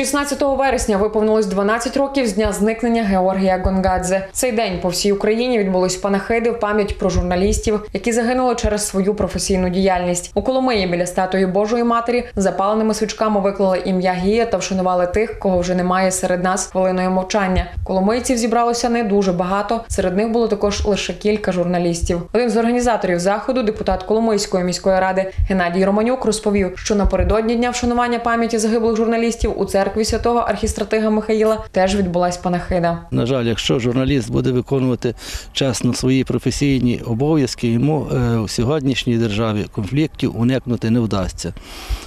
16 вересня виповнилось 12 років з дня зникнення Георгія Гонгадзе. Цей день по всій Україні відбулись панахиди в пам'ять про журналістів, які загинули через свою професійну діяльність. У Коломиї біля статуї Божої Матері запаленими свічками виклали ім'я Гія та вшанували тих, кого вже немає серед нас хвилиною мовчання. Коломийців зібралося не дуже багато. Серед них було також лише кілька журналістів. Один з організаторів заходу, депутат Коломийської міської ради Геннадій Романюк, розповів, що напередодні дня вшанування пам'яті загиблих журналістів у церкві святого архістратига Михаїла теж відбулась панахида. На жаль, якщо журналіст буде виконувати чесно свої професійні обов'язки, йому е, у сьогоднішній державі конфліктів уникнути не вдасться.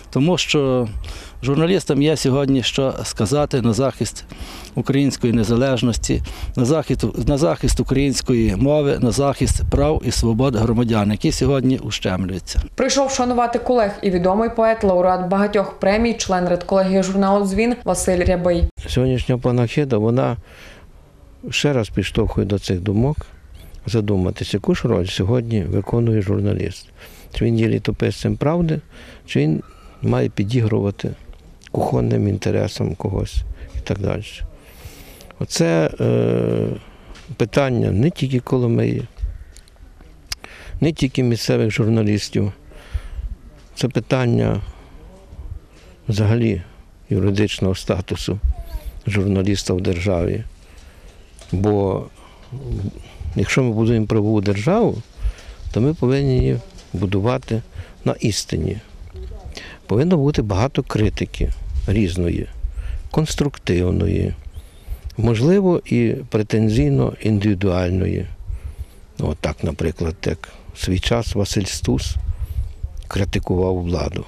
Тому що журналістам є сьогодні що сказати на захист української незалежності, на захист, на захист української мови, на захист прав і свобод громадян, які сьогодні ущемлюються. Прийшов шанувати колег і відомий поет, лауреат багатьох премій, член редколегії журналу Дзвін Василь Рябий. Сьогоднішня панахида, вона ще раз підштовхує до цих думок, задуматися, яку ж роль сьогодні виконує журналіст. Чи він є літописцем правди, чи він має підігрувати кухонним інтересам когось і так далі. Оце е, питання не тільки Коломиї, не тільки місцевих журналістів. Це питання взагалі юридичного статусу журналіста в державі. Бо якщо ми будуємо правову державу, то ми повинні її будувати на істині. Повинно бути багато критики різної, конструктивної, можливо, і претензійно індивідуальної. Ну, От так, наприклад, як в свій час Василь Стус критикував владу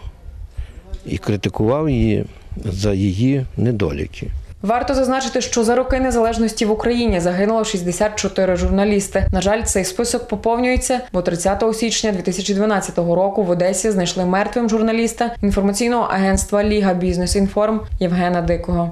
і критикував її за її недоліки. Варто зазначити, що за роки незалежності в Україні загинуло 64 журналісти. На жаль, цей список поповнюється, бо 30 січня 2012 року в Одесі знайшли мертвим журналіста інформаційного агентства Ліга Бізнес Інформ Євгена Дикого.